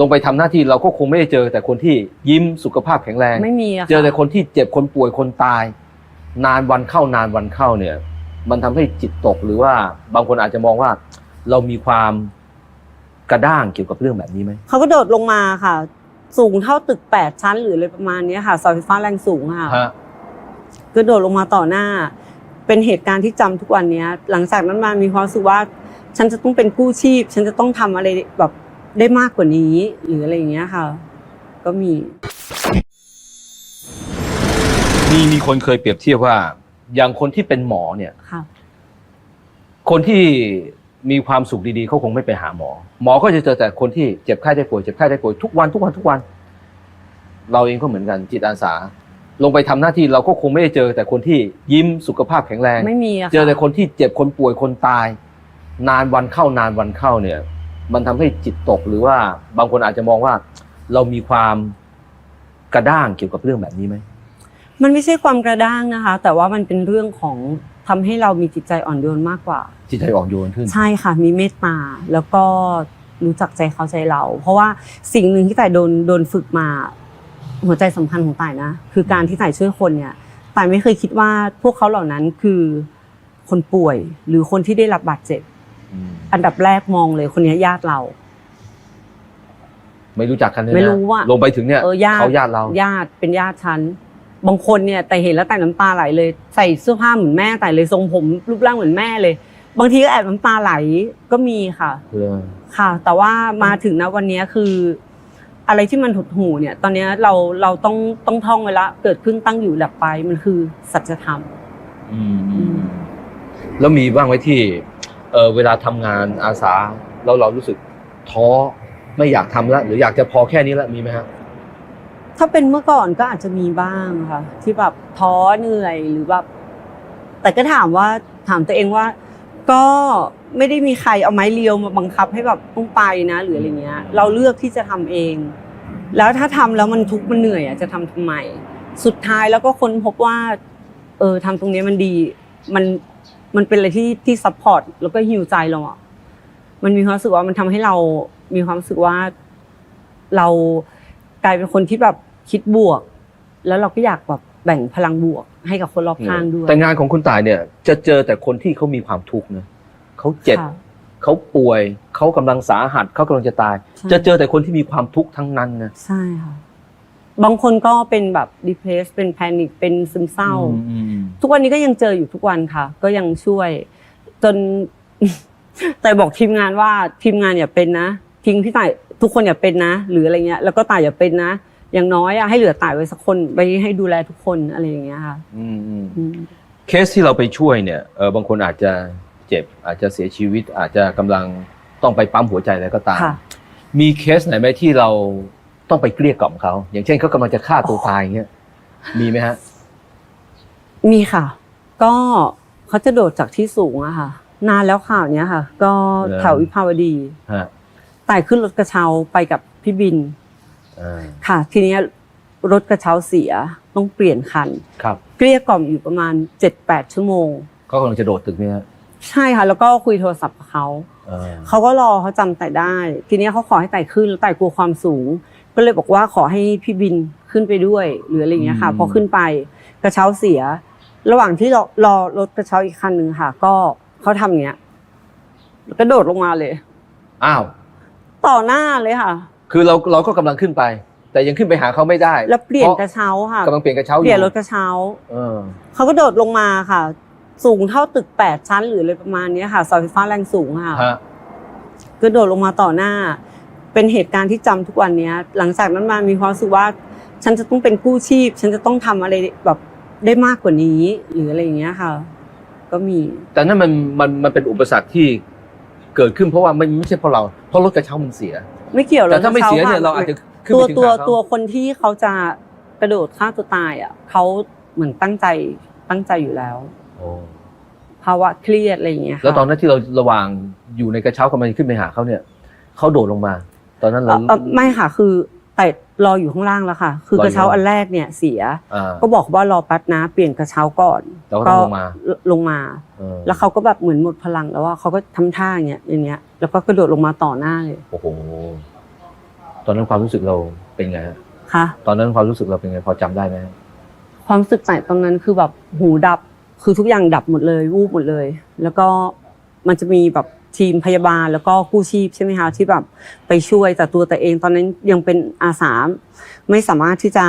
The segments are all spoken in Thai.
ลงไปทำหน้าที่เราก็คงไม่ได้เจอ แต่คนที่ยิ้มสุขภาพแข็งแรง ไม่มีอะค่ะเจอแต่คนที่เจ็บคนป่วยคนตาย นานวันเข้านานวันเข้าเนี่ย มันทำให้จิตตกหรือว่าบางคนอาจจะมองว่า เรามีความกระด้างเกี่ยวกับเรื่องแบบนี้ไหมเขาก็โดดลงมาค่ะ สูงเท่าตึกแปดชั้นหรืออะไรประมาณเนี้ยค่ะเสาไฟฟ้าแรงสูงค่ะ ฮะก็โดดลงมาต่อหน้า เป็นเหตุการณ์ที่จำทุกวันเนี้ย หลังจากนั้นมามีความรู้สึกว่า ฉันจะต้องเป็นกู้ชีพ ฉันจะต้องทำอะไรแบบ ได้มากกว่านี้หรืออะไรอย่างเงี้ยค่ะ ก็มีมีมีคนเคยเปรียบเทียบว่า อย่างคนที่เป็นหมอเนี่ย ค่ะ คนที่มีความสุขดีๆเขาคงไม่ไปหาหมอ หมอก็จะเจอแต่คนที่เจ็บไข้ได้ป่วยเจ็บไข้ได้ป่วยทุกวันทุกวันทุกวัน เราเองก็เหมือนกันจิตอาสา ลงไปทำหน้าที่เราก็คงไม่ได้เจอแต่คนที่ยิ้มสุขภาพแข็งแรง ไม่มีอะค่ะ เจอแต่คนที่เจ็บคนป่วยคนตาย นานวันเข้านานวันเข้าเนี่ย มันทำให้จิตตกหรือว่าบางคนอาจจะมองว่า เรามีความกระด้างเกี่ยวกับเรื่องแบบนี้ไหมมันไม่ใช่ความกระด้างนะคะ แต่ว่ามันเป็นเรื่องของทำให้เรามีจิตใจอ่อนโยนมากกว่า จิตใจอ่อนโยนขึ้น ใช่ค่ะ มีเมตตาแล้วก็รู้จักใจเขาใจเรา เพราะว่าสิ่งหนึ่งที่ต่ายโดนโดนฝึกมา หัวใจสำคัญของต่ายนะ คือการที่ต่ายช่วยคนเนี่ยต่ายไม่เคยคิดว่าพวกเขาเหล่านั้นคือคนป่วยหรือคนที่ได้รับบาดเจ็บ อืมอันดับแรกมองเลยคนนี้ญาติเรา ไม่รู้จักกันเลยนะไม่รู้อะลงไปถึงเนี่ยเออญาติเขาญาติเราญาติเป็นญาติฉันบางคนเนี่ยแต่เห็นแล้วแต่น้ำตาไหลเลย ใส่เสื้อผ้าเหมือนแม่แต่เลยทรงผมรูปร่างเหมือนแม่เลย บางทีก็แอบน้ำตาไหลก็มีค่ะเออค่ะ แต่ว่ามาถึงนะวันนี้คือ อะไรที่มันหดหูเนี่ย ตอนนี้เราเราต้องต้องท่องไว้ละเกิดขึ้นตั้งอยู่ดับไปมันคือสัจธรรมอืมอืมแล้วมีบ้างไหมที่ เออเวลาทำงานอาสาแล้วเรารู้สึกท้อไม่อยากทำแล้วหรืออยากจะพอแค่นี้ล้วมีไหมฮะถ้าเป็นเมื่อก่อนก็อาจจะมีบ้างค่ะ ที่แบบท้อเหนื่อยหรือแบบแต่ก็ถามว่าถามตัวเองว่า ก็ไม่ได้มีใครเอาไม้เรียวมาบังคับให้แบบต้องไปนะ หรืออะไรเงี้ย เราเลือกที่จะทำเอง แล้วถ้าทำแล้วมันทุกข์มันเหนื่อยอะจะทำทำไมสุดท้ายแล้วก็ค้นพบว่า เออทำตรงนี้มันดี มัน มันเป็นอะไรที่ที่ซัพพอร์ตแล้วก็ฮิวใจเราอะมันมีความรู้สึกว่ามันทำให้เรามีความรู้สึกว่าเรากลายเป็นคนที่แบบคิดบวก แล้วเราก็อยากแบบแบ่งพลังบวก ให้กับคนรอบข้างด้วยแต่งานของคุณต่ายเนี่ย จะเจอแต่คนที่เขามีความทุกข์นะเขาเจ็บค่ะเขาป่วยเขากำลังสาหัสเขากำลังจะตายใช่จะเจอแต่คนที่มีความทุกข์ทั้งนั้นนะใช่ค่ะ บางคนก็เป็นแบบดีเพรสเป็นแพนิคเป็นซึมเศร้าอืมทุกวันนี้ก็ยังเจออยู่ทุกวันค่ะ ก็ยังช่วย จน แต่บอกทีมงานว่าทีมงานอย่าเป็นนะทิ้งพี่ต่ายทุกคนอย่าเป็นนะ หรืออะไรเงี้ย แล้วก็ต่ายอย่าเป็นนะ อย่างน้อยอะให้เหลือต่ายไว้สักคนไว้ให้ดูแลทุกคนอะไรอย่างเงี้ยค่ะอืมอืม อืม เคสที่เราไปช่วยเนี่ยเออบางคนอาจจะเจ็บ อาจจะเสียชีวิต อาจจะกำลังต้องไปปั๊มหัวใจอะไรก็ตาม ค่ะ มีเคสไหนไหมที่เรา ต้องไปเกลี้ยกล่อมเขาอย่างเช่นเขากำลังจะฆ่าตัวตายอย่างเงี้ยมีไหมฮะ มีค่ะ ก็เขาจะโดดจากที่สูงอะค่ะ นานแล้วข่าวเนี้ยค่ะ ก็เหรอ แถววิภาวดีฮะไต่ขึ้นรถกระเช้าไปกับพี่บินอ่าค่ะ ทีเนี้ยรถกระเช้าเสียต้องเปลี่ยนคัน ครับเกลี้ยกล่อมอยู่ประมาณเจ็ดแปดชั่วโมง เขากำลังจะโดดตึกเนี่ยฮะใช่ค่ะ แล้วก็คุยโทรศัพท์กับเขา อ่าเขาก็รอเขาจำไต่ได้ ทีเนี้ยเขาขอให้ไต่ขึ้นแล้วไต่กลัวความสูง ก็เลยบอกว่าขอให้พี่บินขึ้นไปด้วยหรืออะไรอย่างเงี้ยค่ะพอขึ้นไปกระเช้าเสีย ระหว่างที่รอรอรถกระเช้าอีกคันหนึ่งค่ะ ก็เขาทำอย่างเงี้ยแล้วก็โดดลงมาเลย อ้าว ต่อหน้าเลยค่ะ คือเราเราก็กำลังขึ้นไป แต่ยังขึ้นไปหาเขาไม่ได้แล้วเปลี่ยนพราะกระเช้าค่ะกำลังเปลี่ยนกระเช้าอยู่เปลี่ยนรถกระเช้า เออ เขาก็โดดลงมาค่ะ สูงเท่าตึกแปดชั้นหรืออะไรประมาณเนี้ยค่ะเสาไฟฟ้าแรงสูงค่ะฮะ ก็โดดลงมาต่อหน้า เป็นเหตุการณ์ที่จำทุกวันเนี้ย หลังจากนั้นมามีความรู้สึกว่า ฉันจะต้องเป็นกู้ชีพ ฉันจะต้องทำอะไรแบบได้มากกว่านี้ หรืออะไรอย่างเงี้ยค่ะ ก็มี แต่นั่นมันมันมันเป็นอุปสรรคที่เกิดขึ้นเพราะว่ามันไม่ใช่เพราะเรา เพราะรถกระเช้ามันเสีย ไม่เกี่ยวแต่ถ้าไม่เสียเนี่ยค่ะเราอาจจะขึ้นตัวไปถึงตัวขาเขาตัวคนที่เขาจะกระโดดฆ่าตัวตายอะเขาเหมือนตั้งใจตั้งใจอยู่แล้วโอ้ภาวะเครียดอะไรอย่างเงี้ยค่ะแล้วตอนนั้นที่เราระหว่างอยู่ในกระเช้ากำลังจะขึ้นไปหาเขาเนี่ยเขาโดดลงมา ตอนนั้นเราเอ่อเอ่อไม่ค่ะคือแต่รออยู่ข้างล่างแล้วค่ะ คือกระเช้าอันแรกเนี่ยเสีย อ่าก็บอกว่ารอแป๊บนะเปลี่ยนกระเช้าก่อนเราก็ต้องลงมาลงมา เออแล้วเขาก็แบบเหมือนหมดพลังแล้วว่าเขาก็ทำท่าอย่างเงี้ยอย่างเงี้ยแล้วก็กระโดดลงมาต่อหน้าเลยโอ้โหตอนนั้นความรู้สึกเราเป็นไงฮะค่ะ ตอนนั้นความรู้สึกเราเป็นไงพอจำได้ไหมฮะความรู้สึกใส่ตอนนั้นคือแบบหูดับคือทุกอย่างดับหมดเลย วูบหมดเลย แล้วก็มันจะมีแบบ ทีมพยาบาลแล้วก็กู้ชีพใช่ไหมคะที่แบบไปช่วยแต่ตัวแต่เองตอนนั้นยังเป็นอาสาไม่สามารถที่จะ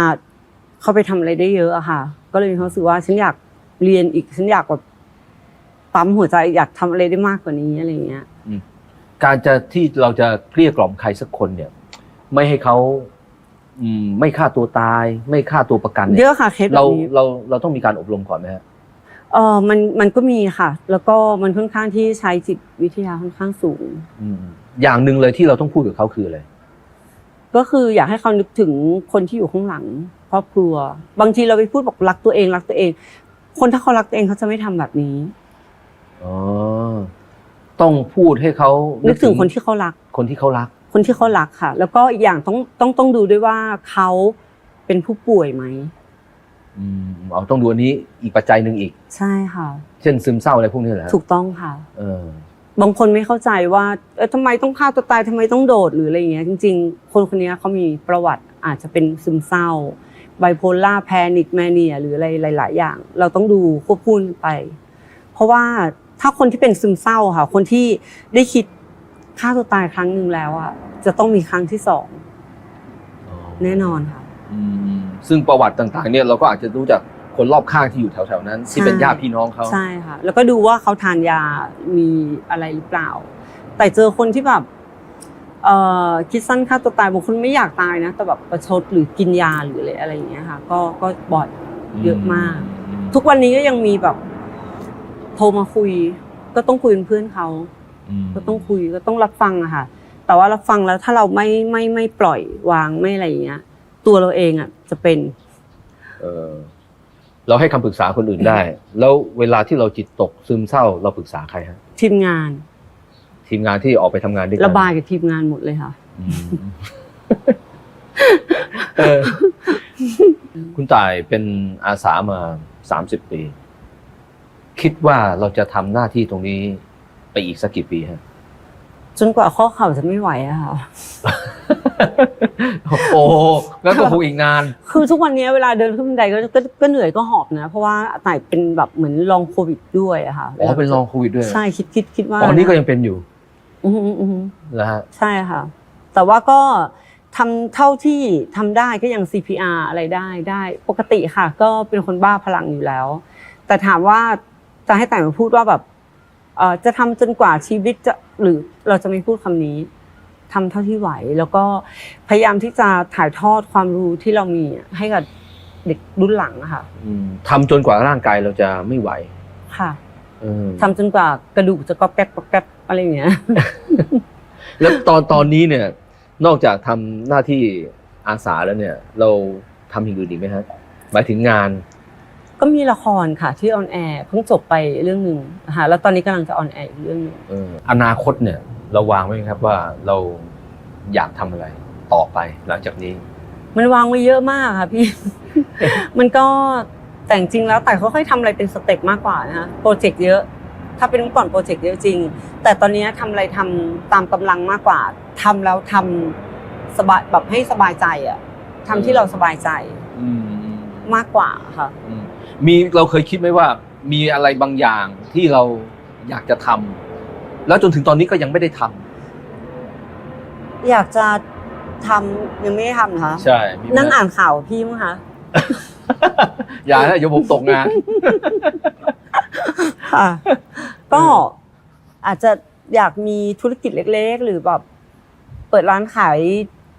เข้าไปทำอะไรได้เยอะอะค่ะ ก็เลยมีความรู้สึกว่าฉันอยากเรียนอีกฉันอยากแบบปั๊มหัวใจอยากทำอะไรได้มากกว่านี้อะไรอย่างเงี้ยการจะที่เราจะเกลี้ยกล่อมใครสักคนเนี่ย ไม่ให้เขาอืมไม่ฆ่าตัวตาย ไม่ฆ่าตัวประกันเยเนี่ยอะค่ะเคสแบเราบนี้เราเราต้องมีการอบรมก่อนไหมฮะ เออมันมันก็มีค่ะ แล้วก็มันค่อนข้างที่ใช้จิตวิทยาค่อนข้างสูง อืมอย่างหนึ่งเลยที่เราต้องพูดกับเขาคืออะไร ก็คืออยากให้เขานึกถึงคนที่อยู่ข้างหลังครอบครัว บางทีเราไปพูดบอกรักตัวเองรักตัวเอง คนถ้าเขารักตัวเองเขาจะไม่ทำแบบนี้ อ๋อ ต้องพูดให้เขานึนึกถึงคนที่เขารัก คนที่เขารัก คนที่เขารักค่ะ แล้วก็อีกอย่างต้องต้องต้องดูด้วยว่าเขาเป็นผู้ป่วยไหม อืมเอาต้องดูอันนี้อีกปัจจัยหนึ่งอีก ใช่ค่ะ เช่นซึมเศร้าอะไรพวกนี้เหรอฮะถูกต้องค่ะ เออบางคนไม่เข้าใจว่าเออทำไมต้องฆ่าตัวตายทำไมต้องโดดหรืออะไรอย่างเงี้ยจริง ๆ คนคนนี้เขามีประวัติอาจจะเป็นซึมเศร้าไบโพล่าแพนิคแมเนียหรืออะไรหลาย ๆ อย่าง เราต้องดูควบคู่กันไป เพราะว่าถ้าคนที่เป็นซึมเศร้าค่ะ คนที่ได้คิดฆ่าตัวตายครั้งหนึ่งแล้วอะจะต้องมีครั้งที่สองแน่นอนค่ะอืม ซึ่งประวัติต่างๆเนี่ยเราก็อาจจะรู้จากคนรอบข้างที่อยู่แถวๆนั้น ที่เป็นใช่ญาติพี่น้องเขาใช่ค่ะ แล้วก็ดูว่าเขาทานยามีอะไรหรือเปล่า แต่เจอคนที่แบบเอ่อคิดสั้นฆ่าตัวตายบางคนไม่อยากตายนะ แต่แบบประชดหรือกินยาหรืออะไรอะไรอย่างเงี้ยค่ะ ก็ก็บ่อยเยอะมากอืมทุกวันนี้ก็ยังมีแบบ โทรมาคุย ก็ต้องคุยเป็นเพื่อนเขามก็ต้องคุยก็ต้องรับฟังอะค่ะ แต่ว่ารับฟังแล้วถ้าเราไม่ไม่ไม่ปล่อยวางไม่อะไรอย่างเงี้ย ตัวเราเองอะจะเป็น เออเราให้คำปรึกษาคนอื่นได้ แล้วเวลาที่เราจิตตกซึมเศร้าเราปรึกษาใครฮะ ทีมงาน ทีมงานที่ออกไปทำงานด้วยกันระบายกับทีมงานหมดเลยค่ะ อืมเออคุณต่ายเป็นอาสามาสามสิบปี คิดว่าเราจะทำหน้าที่ตรงนี้ไปอีกสักกี่ปีฮะ จนกว่าข้อเข่าจะไม่ไหวอะค่ะ โอ้งั้นก็คงอีกนาน คือทุกวันนี้เวลาเดินขึ้นบันไดก็ก็ก็เหนื่อยก็หอบนะ เพราะว่าต่ายเป็นแบบเหมือนลองโควิดด้วยอะค่ะอ๋อเป็นลองโควิดด้วยเหรอใช่คิดคิดคิดว่าตอนนี้ก็ยังเป็นอยู่ อือหืออือหือนะฮะใช่ค่ะ แต่ว่าก็ทำเท่าที่ทำได้ก็ยัง CPR อะไรได้ได้ ปกติค่ะ ก็เป็นคนบ้าพลังอยู่แล้ว แต่ถามว่าจะให้แต่ายมาพูดว่าแบบเอ่อจะทำจนกว่าชีวิตจะ หรือเราจะไม่พูดคำนี้ทำเท่าที่ไหว แล้วก็พยายามที่จะถ่ายทอดความรู้ที่เรามีอะให้กับเด็กรุ่นหลังอะค่ะ อืมทำจนกว่าร่างกายเราจะไม่ไหวค่ะเออทำจนกว่ากระดูกจะก๊อบแก๊บก๊อบแก๊บอะไรอย่างเงี้ย แล้วตอนตอนนี้เนี่ย นอกจากทำหน้าที่อาสาแล้วเนี่ย เราทำอย่างอื่นอีกไหมฮะหมายถึงงาน ก็มีละครค่ะที่ออนแอร์เพิ่งจบไปเรื่องหนึ่งนะคะแล้วตอนนี้กำลังจะออนแอร์อีกเรื่องหนึ่งเอออนาคตเนี่ยเราวางไว้ไหมครับว่าเราอยากทำอะไรต่อไปหลังจากนี้ มันวางไว้เยอะมากค่ะพี่ มันก็แต่จริงๆแล้วแต่ค่อยๆทำอะไรเป็นสเต็ปมากกว่านะคะโปรเจกต์เยอะ ถ้าเป็นเมื่อก่อนโปรเจกต์เยอะจริง แต่ตอนนี้ทำอะไรทำตามกำลังมากกว่าทำแล้วทำสบายแบบให้สบายใจอะทำที่เราสบายใจอืมมากกว่าค่ะอื มมีเราเคยคิดไหมว่ามีอะไรบางอย่างที่เราอยากจะทำแล้วจนถึงตอนนี้ก็ยังไม่ได้ทำอยากจะทำยังไม่ได้ทำนะคะใช่มีไหม นั่งอ่านข่าวพี่มั้งคะ อย่านะเดี๋ยวผมตกงาน ค่ะ ก็อาจจะอยากมีธุรกิจเล็ก ๆ หรือแบบเปิดร้านขาย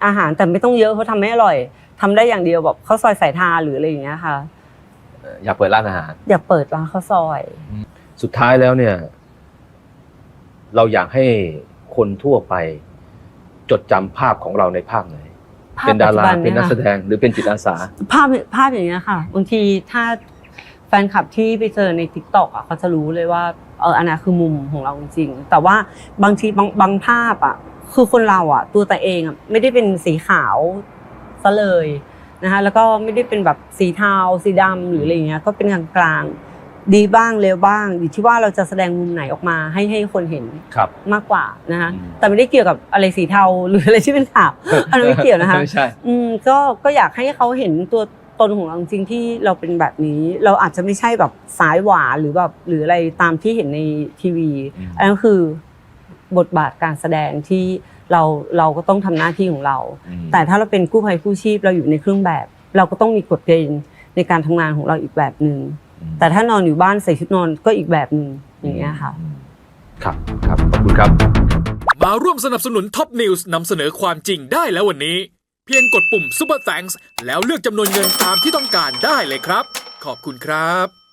อาหารแต่ไม่ต้องเยอะเพราะทำไม่อร่อยทำได้อย่างเดียวแบบข้าวซอยสายทานหรืออะไรอย่างเงี้ยค่ะ อยากเปิดร้านอาหาร อยากเปิดร้านข้าวซอย สุดท้ายแล้วเนี่ย เราอยากให้คนทั่วไป จดจำภาพของเราในภาพไหนภาพเป็นดาราปัจจุบันเป็นนักยค่ะแสดงหรือเป็นจิตอาสา ภาพภาพอย่างเงี้ยค่ะบางทีถ้าแฟนคลับที่ไปเจอในทิกตอกอะเขาจะรู้เลยว่าเอออันนั้นคือมุมของเราจริงๆแต่ว่าบางทีบางบางภาพอะคือคนเราอะ ตัวแต่เองอะไม่ได้เป็นสีขาวซะเลย นะคะแล้วก็ไม่ได้เป็นแบบสีเทาสีดำหรืออะไรเงี้ยก็เป็นกลางๆดีบ้างเลวบ้างอยู่ที่ว่าเราจะแสดงมุมไหนออกมาให้ให้คนเห็นครับ มากกว่านะคะอืมแต่ไม่ได้เกี่ยวกับอะไรสีเทาหรืออะไรที่เป็นข่าวอันนั้นไม่เกี่ยวนะคะไม่ใช่อืมก็ก็อยากให้เขาเห็นตัวตนของเราจริงๆที่เราเป็นแบบนี้ เราอาจจะไม่ใช่แบบสายหวานหรือแบบหรืออะไรตามที่เห็นในทีวีอืมอันนั้นคือบทบาทการแสดงที่ เราเราก็ต้องทำหน้าที่ของเราอืมแต่ถ้าเราเป็นกู้ภัยกู้ชีพเราอยู่ในเครื่องแบบ เราก็ต้องมีกฎเกณฑ์ในการทำงานของเราอีกแบบหนึ่งแต่ถ้านอนอยู่บ้านใส่ชุดนอนก็อีกแบบหนึ่งอย่างเงี้ยค่ะ ครับครับขอบคุณครับ มาร่วมสนับสนุนท็อปนิวส์นำเสนอความจริงได้แล้ววันนี้ เพียงกดปุ่ม Super Thanks แล้วเลือกจำนวนเงินตามที่ต้องการได้เลยครับ ขอบคุณครับ